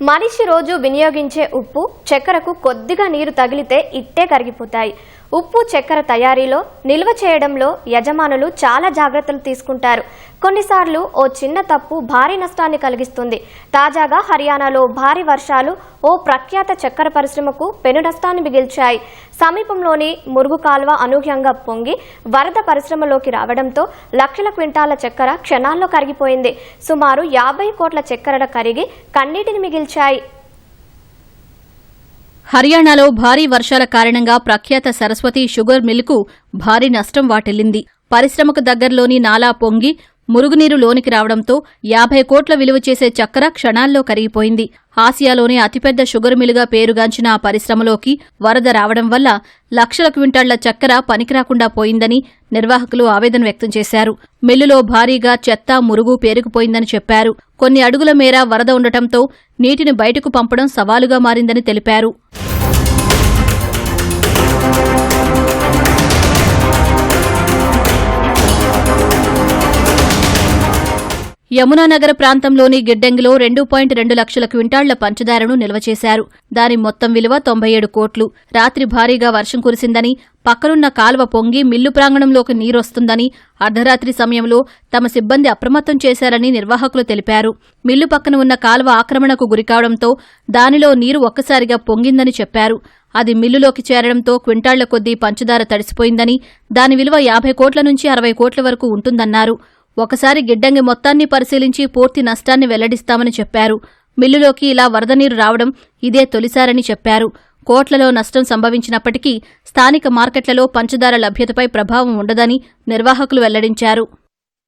మనిషి రోజు వినియోగించే ఉప్పు చక్కెరకు కొద్దిగా నీరు తగిలితే ఇట్టే కరిగిపోతాయి. ఉప్పు చక్కెర తయారీలో నిల్వ చేయడంలో యజమానులు చాలా జాగ్రత్తలు తీసుకుంటారు. కొన్నిసార్లు ఓ చిన్న తప్పు భారీ నష్టాన్ని కలిగిస్తుంది. తాజాగా హర్యానాలో భారీ వర్షాలు ఓ ప్రఖ్యాత చక్కెర పరిశ్రమకు పెను నష్టాన్ని మిగిల్చాయి. సమీపంలోని మురుగు కాల్వ అనూహ్యంగా పొంగి వరద పరిశ్రమలోకి రావడంతో లక్షల క్వింటాల చక్కెర క్షణాల్లో కరిగిపోయింది. సుమారు యాభై కోట్ల చక్కెర కరిగి కన్నీటిని మిగిల్చాయి. హర్యానాలో భారీ వర్షాల కారణంగా ప్రఖ్యాత సరస్వతి షుగర్ మిల్కు భారీ నష్టం వాటిల్లింది. పరిశ్రమకు దగ్గరలోని నాలా పొంగి మురుగునీరు లోనికి రావడంతో యాభై కోట్ల విలువ చేసే చక్కెర క్షణాల్లో కరిగిపోయింది. ఆసియాలోనే అతిపెద్ద షుగర్ మిల్లుగా పేరుగాంచిన ఆ పరిశ్రమలోకి వరద రావడం వల్ల లక్షల క్వింటాళ్ళ చక్కెర పనికిరాకుండా పోయిందని నిర్వాహకులు ఆవేదన వ్యక్తం చేశారు. మిల్లులో భారీగా చెత్త మురుగు పేరుకుపోయిందని చెప్పారు. కొన్ని అడుగుల మేర వరద ఉండటంతో నీటిని బయటకు పంపడం సవాలుగా మారిందని తెలిపారు. యమునానగర ప్రాంతంలోని గిడ్డంగిలో రెండు పాయింట్ రెండు లక్షల క్వింటాళ్ళ పంచదారను నిల్వ చేశారు. దాని మొత్తం విలువ తొంభై ఏడు కోట్లు. రాత్రి భారీగా వర్షం కురిసిందని పక్కనున్న కాలువ పొంగి మిల్లు ప్రాంగణంలోకి నీరొస్తుందని అర్ధరాత్రి సమయంలో తమ సిబ్బంది అప్రమత్తం చేశారని నిర్వాహకులు తెలిపారు. మిల్లు పక్కన ఉన్న కాలువ ఆక్రమణకు గురికావడంతో దానిలో నీరు ఒక్కసారిగా పొంగిందని చెప్పారు. అది మిల్లులోకి చేరడంతో క్వింటాళ్ళ కొద్దీ పంచదార తడిసిపోయిందని దాని విలువ యాభై కోట్ల నుంచి అరవై కోట్ల వరకు ఉంటుందన్నారు. ఒకసారి గిడ్డంగి మొత్తాన్ని పరిశీలించి పూర్తి నష్టాన్ని వెల్లడిస్తామని చెప్పారు. మిల్లులోకి ఇలా వరద నీరు రావడం ఇదే తొలిసారని చెప్పారు. కోట్లలో నష్టం సంభవించినప్పటికీ స్థానిక మార్కెట్లలో పంచదార లభ్యతపై ప్రభావం ఉండదని నిర్వాహకులు వెల్లడించారు.